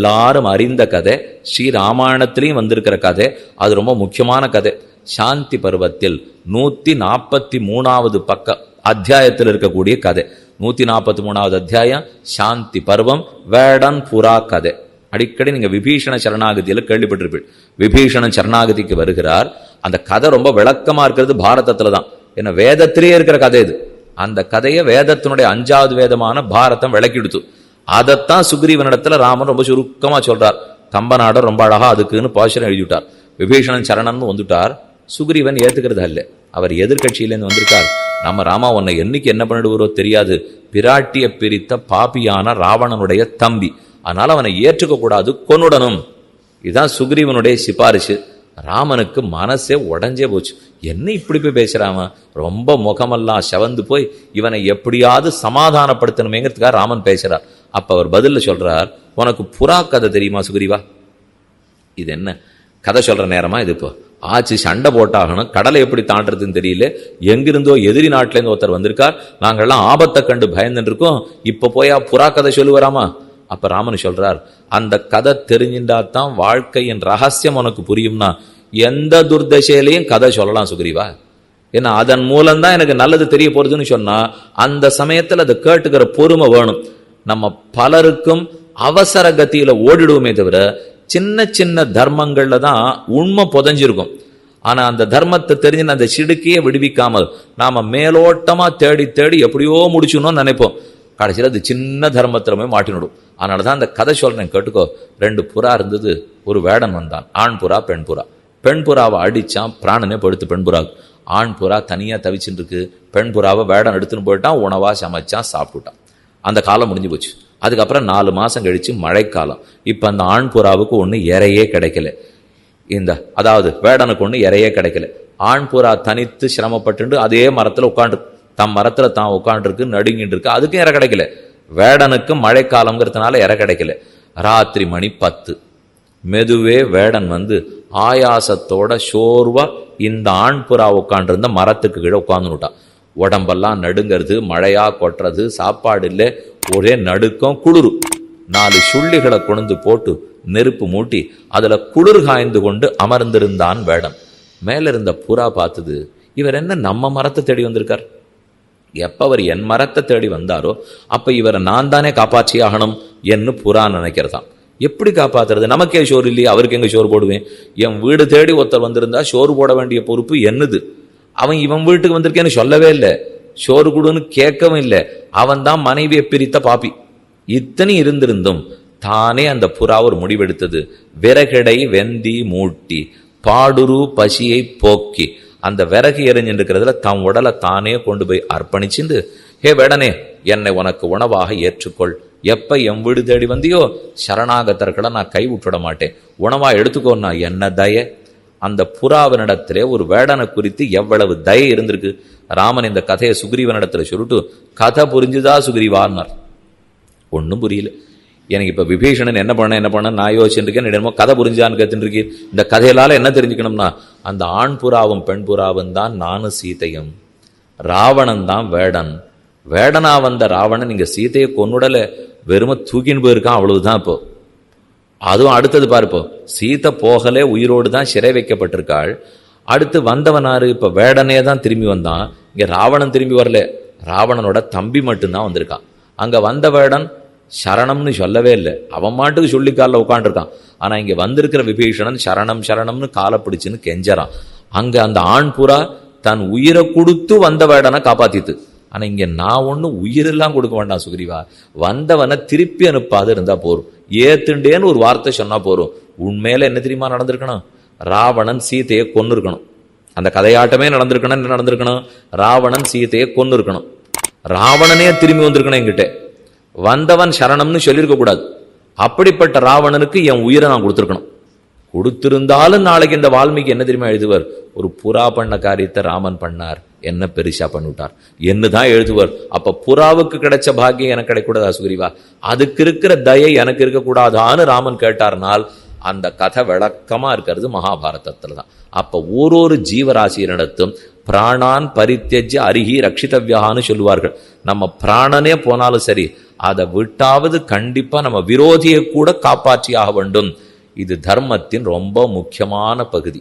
எல்லாரும் அறிந்த கதை ஸ்ரீராமாயணத்திலையும் வந்திருக்கிற கதை. அது ரொம்ப முக்கியமான கதை. சாந்தி பருவத்தில் நூற்றி நாற்பத்தி மூணாவது பக்க அத்தியாயத்தில் இருக்கக்கூடிய கதை. நூற்றி நாற்பத்தி மூணாவது அத்தியாயம் சாந்தி பருவம் வேடன் புறா கதை. அடிக்கடி நீங்கள் விபீஷண சரணாகதியில் கேள்விப்பட்டிருப்பீள் விபீஷண சரணாகதிக்கு வருகிறார். அந்த கதை ரொம்ப விளக்கமாக இருக்கிறது பாரதத்தில் தான். ஏன்னா வேதத்திலேயே இருக்கிற கதை இது. அந்த கதையை வேதத்தினுடைய அஞ்சாவது வேதமான பாரதம் விளக்கிடுத்து. அதைத்தான் சுக்ரீவனிடத்துல ராமன் ரொம்ப சுருக்கமா சொல்றார். கம்பநாடர் ரொம்ப அழகா அதுக்குன்னு பாசுரம் எழுதிவிட்டார். விபீஷணன் சரணன் வந்துட்டார். சுக்ரீவன் ஏத்துக்கிறது அல்ல. அவர் எதிர்கட்சியிலேருந்து வந்திருக்கார். நம்ம ராமா உன்னை என்னைக்கு என்ன பண்ணிடுவாரோ தெரியாது. பிராட்டிய பிரித்த பாபியான ராவணனுடைய தம்பி. அதனால அவனை ஏற்றுக்க கூடாது கொன்னுடணும். இதுதான் சுக்ரீவனுடைய சிபாரிசு. ராமனுக்கு மனசே உடஞ்சே போச்சு. என்ன இப்படி போய் பேசுறாம ரொம்ப முகமெல்லாம் செவந்து போய் இவனை எப்படியாவது சமாதானப்படுத்தணுமேங்கிறதுக்காக ராமன் பேசுறார். அப்போ அவர் பதிலில் சொல்கிறார் உனக்கு புறா கதை தெரியுமா சுகிரிவா? இது என்ன? கதை சொல்கிற நேரமா இது இப்போ? ஆச்சு சண்டை போட்டாகணும். கடலை எப்படி தாண்டுறதுன்னு தெரியல. எங்கிருந்தோ எதிரி நாட்டிலேருந்து ஒருத்தர் வந்திருக்கார். நாங்கள்லாம் ஆபத்தை கண்டு பயந்துட்டுருக்கோம் இப்போ போயா புறா கதை சொல்லுவாராமா? அப்போ ராமன் சொல்கிறார் அந்த கதை தெரிஞ்சின்றா தான் வாழ்க்கையின் ரகசியம் உனக்கு புரியும்னா எந்த துர்தசையிலையும் கதை சொல்லலாம் சுகிரிவா. ஏன்னா அதன் மூலம்தான் எனக்கு நல்லது தெரிய போகிறதுன்னு சொன்னால் அந்த சமயத்தில் அதை கேட்டுக்கிற பொறுமை வேணும். நம்ம பலருக்கும் அவசர கத்தியில ஓடிடுவோமே தவிர சின்ன சின்ன தர்மங்கள்ல தான் உண்மை புதஞ்சிருக்கும். ஆனா அந்த தர்மத்தை தெரிஞ்சு அந்த சிடுக்கையே விடுவிக்காமல் நாம மேலோட்டமா தேடி தேடி எப்படியோ முடிச்சுன்னு நினைப்போம். கடைசியில் அது சின்ன தர்மத்தில் போய் மாட்டினுடும். அதனால தான் அந்த கதை சொல்றேன் கேட்டுக்கோ. ரெண்டு புறா இருந்தது ஒரு வேடன் வந்தான். ஆண் புறா பெண் புறா. பெண் புறாவை அடித்தான் பிராணனே படுத்து பெண் புறாவுக்கு ஆண் புறா தனியாக தவிச்சுட்டு இருக்கு பெண் புறாவை வேடன் எடுத்துன்னு போயிட்டான் உணவாக சமைச்சான் சாப்பிட்டுட்டான் அந்த காலம் முடிஞ்சு போச்சு. அதுக்கப்புறம் நாலு மாதம் கழிச்சு மழைக்காலம். இப்போ அந்த ஆண் புறாவுக்கு ஒன்று இறையே கிடைக்கல. இந்த அதாவது வேடனுக்கு ஒன்று இறையே கிடைக்கல. ஆண் புறா தனித்து சிரமப்பட்டு அதே மரத்தில் உட்காந்து தம் மரத்தில் தான் உட்காந்துருக்கு நடுங்கிட்டு இருக்கு அதுக்கும் இறை கிடைக்கல. வேடனுக்கு மழைக்காலங்கிறதுனால இற கிடைக்கல. ராத்திரி மணி பத்து. மெதுவே வேடன் வந்து ஆயாசத்தோட சோர்வா இந்த ஆண் புறா உட்காண்டிருந்த மரத்துக்கு கீழே உட்காந்துட்டான் உடம்பெல்லாம் நடுங்கிறது மழையாக கொட்டுறது சாப்பாடு இல்லை ஒரே நடுக்கம் குளிரு. நாலு சுள்ளிகளை கொண்டு போட்டு நெருப்பு மூட்டி அதில் குளிர் காய்ந்து கொண்டு அமர்ந்திருந்தான் வேடம். மேலே இருந்த புறா பார்த்தது இவர் என்ன நம்ம மரத்தை தேடி வந்திருக்கார்? எப்போ அவர் என் மரத்தை தேடி வந்தாரோ அப்போ இவரை நான் தானே காப்பாற்றி ஆகணும் என்று புறா நினைக்கிறதாம். எப்படி காப்பாற்றுறது நமக்கே சோறு இல்லையே அவருக்கு எங்கே சோறு போடுவேன்? என் வீடு தேடி ஒருத்தர் வந்திருந்தா சோறு போட வேண்டிய பொறுப்பு என்னது? அவன் இவன் வீட்டுக்கு வந்திருக்கேன்னு சொல்லவே இல்லை. சோறு கொடுன்னு கேட்கவும் இல்லை. அவன் தான் மனைவியை பிரித்த பாப்பி இத்தனை இருந்திருந்தும் தானே அந்த புறா ஒரு முடிவெடுத்தது. விறகடை வெந்தி மூட்டி பாடுரு பசியை போக்கி அந்த விறகு எரிஞ்சிருக்கிறதுல தம் உடலை தானே கொண்டு போய் அர்ப்பணிச்சிந்து ஹே வேடனே என்னை உனக்கு உணவாக ஏற்றுக்கொள். எப்ப என் வீடு தேடி வந்தியோ சரணாகத்தர்களை நான் கை விட்டுட மாட்டேன். உணவா எடுத்துக்கோன்னா என்ன தய? அந்த புறாவினிடத்திலே ஒரு வேடனை குறித்து எவ்வளவு தய இருந்திருக்கு. ராமன் இந்த கதையை சுக்ரீவனிடத்தில் சொல்லிட்டு கதை புரிஞ்சுதா சுக்ரீவான்னார். ஒன்றும் புரியல. எனக்கு இப்போ விபீஷணன் என்ன பண்ண என்ன பண்ண நான் யோசிச்சுருக்கேன் என்னமோ கதை புரிஞ்சான்னு கேட்டுருக்கீர் இந்த கதையிலால் என்ன தெரிஞ்சுக்கணும்னா அந்த ஆண் புறாவும் பெண் புறாவும் தான் நானும் சீதையும் ராவணன் தான் வேடன். வேடனா வந்த ராவணன் இங்கே சீதையை கொன்னுடலை. வெறும தூக்கின்னு போயிருக்கான் அவ்வளவுதான் இப்போது அதுவும் அடுத்தது பார்ப்போம் சீதை போகலே உயிரோடு தான் சிறை வைக்கப்பட்டிருக்காள். அடுத்து வந்தவனாரு இப்போ வேடனே தான் திரும்பி வந்தான். இங்கே ராவணன் திரும்பி வரல. ராவணனோட தம்பி மட்டும்தான் வந்திருக்கான். அங்கே வந்த வேடன் சரணம்னு சொல்லவே இல்லை. அவன் மாட்டுக்கு சொல்லி காலில் உட்காந்துருக்கான் ஆனால் இங்கே வந்திருக்கிற விபீஷணன் சரணம் சரணம்னு காலை பிடிச்சின்னு கெஞ்சறான். அங்கே அந்த ஆண் புறா தன் உயிரை கொடுத்து வந்த வேடனை காப்பாத்தித்து ஆனால் இங்கே நான் ஒன்றும் உயிரெல்லாம் கொடுக்க வேண்டாம் சுக்ரீவா. வந்தவனை திருப்பி அனுப்பாது இருந்தால் போகும் ஏத்துண்டேன்னு ஒரு வார்த்தை சொன்னால் போகும் உண்மையில என்ன தெரியுமா நடந்திருக்கணும்? ராவணன் சீதையை கொன்னு இருக்கணும் அந்த கதையாட்டமே நடந்திருக்கணும் என்ன நடந்திருக்கணும்? ராவணன் சீதையை கொன்னு இருக்கணும் ராவணனே திரும்பி வந்திருக்கணும் என்கிட்ட. வந்தவன் சரணம்னு சொல்லியிருக்க கூடாது. அப்படிப்பட்ட ராவணனுக்கு என் உயிரை நான் கொடுத்துருக்கணும். கொடுத்திருந்தாலும் நாளைக்கு இந்த வால்மீகி என்ன தெரியுமா எழுதுவார்? ஒரு புறா பண்ண காரியத்தை ராமன் பண்ணார். என்ன பெருசா பண்ணிவிட்டார்? என்னதான் எழுதுவார்? அப்ப புறாவுக்கு கிடைச்ச பாக்கியம் எனக்கு கிடைக்கூடாதா சுக்ரீவா அதுக்கு இருக்கிற தயை எனக்கு இருக்கக்கூடாதான்னு ராமன் கேட்டார்னால் அந்த கதை விளக்கமா இருக்கிறது மகாபாரதத்துல தான் அப்ப ஒரு ஜீவராசியினிடத்தும் பிராணான் பரித்தியஜ்ய அருகி ரட்சிதவ்யான்னு சொல்லுவார்கள். நம்ம பிராணனே போனாலும் சரி அதை விட்டாவது கண்டிப்பா நம்ம விரோதியை கூட காப்பாற்றியாக வேண்டும். இது தர்மத்தின் ரொம்ப முக்கியமான பகுதி.